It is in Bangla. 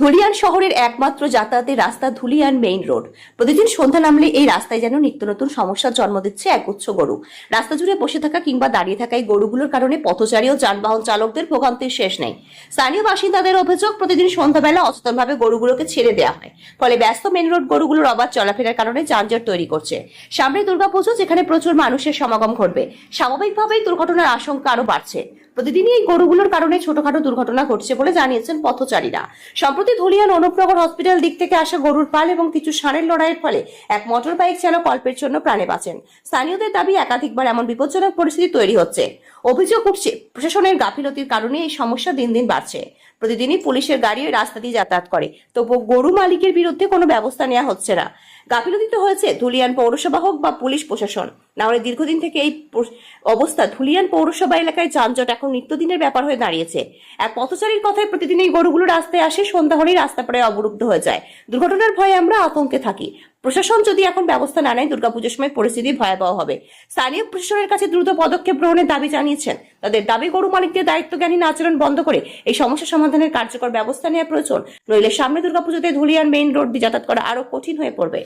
ধুলিয়ান শহরের একমাত্র যাতায়াতের রাস্তা ধুলিয়ান মেইন রোড। প্রতিদিন সন্ধ্যা নামলে এই রাস্তায় যেন নিত্য নতুন সমস্যার জন্ম দিচ্ছে একগুচ্ছ গরু। রাস্তা জুড়ে বসে থাকা কিংবা দাঁড়িয়ে থাকা এই গরুগুলোর কারণে পথচারী ও যানবাহন চালকদের ভোগান্তির শেষ নেই। স্থানীয় বাসিন্দাদের অভিযোগ, প্রতিদিন সন্ধ্যাবেলা অচেতনভাবে গরুগুলোকে ছেড়ে দেওয়া হয়। ফলে ব্যস্ত মেইন রোড গরুগুলোর অবাধ চলাফেরার কারণে যানজট তৈরি করছে। সামনে দুর্গাপুজো, যেখানে প্রচুর মানুষের সমাগম ঘটবে। স্বাভাবিকভাবেই দুর্ঘটনার আশঙ্কা আরও বাড়ছে। প্রতিদিনই এই গরুগুলোর কারণে ছোটখাটো দুর্ঘটনা ঘটছে বলে জানিয়েছেন পথচারীরা। সম্প্রতি ধুলিয়ান অনুপ্রগর হসপিটাল দিক থেকে আসা গরুর পাল এবং কিছু ষাঁড়ের লড়াইয়ের ফলে এক মোটর বাইক চালক অল্পের জন্য প্রাণে বাঁচেন। স্থানীয়দের দাবি একাধিকবার এমন বিপজ্জনক পরিস্থিতি তৈরি হচ্ছে। অভিযোগ উঠছে, প্রশাসনের গাফিলতির কারণে এই সমস্যা দিন দিন বাড়ছে। প্রতিদিনই পুলিশের গাড়ি রাস্তা দিয়ে যাতায়াত করে তবু গরু মালিকের বিরুদ্ধে কোনো ব্যবস্থা নেওয়া হচ্ছে না। গাফিলতি তো হয়েছে, ধুলিয়ান পৌরসভা হোক বা পুলিশ প্রশাসন। না হলে দীর্ঘদিন থেকে এই অবস্থা ধুলিয়ান পৌরসভা এলাকায় যানজট এখন নিত্যদিনের ব্যাপার হয়ে দাঁড়িয়েছে। এক পথচারীর কথায় প্রতিদিন এই গরুগুলো রাস্তায় আসে, সন্ধ্যা হলেই রাস্তা প্রায় অবরুদ্ধ হয়ে যায়। দুর্ঘটনার ভয়ে আমরা আতঙ্কে থাকি। প্রশাসন যদি এখন ব্যবস্থা না নেয়, দুর্গাপুজোর সময় পরিস্থিতি ভয়াবহ হবে। স্থানীয় প্রশাসনের কাছে দ্রুত পদক্ষেপ গ্রহণের দাবি জানিয়েছেন। তাদের দাবি, গরু মালিকদের দায়িত্বজ্ঞানী আচরণ বন্ধ করে এই সমস্যা সমাধানের কার্যকর ব্যবস্থা নেওয়া প্রয়োজন। নইলে সামনে দুর্গাপুজোতে ধুলিয়ান মেইন রোড দিয়ে যাতায়াত করা আরও কঠিন হয়ে পড়বে।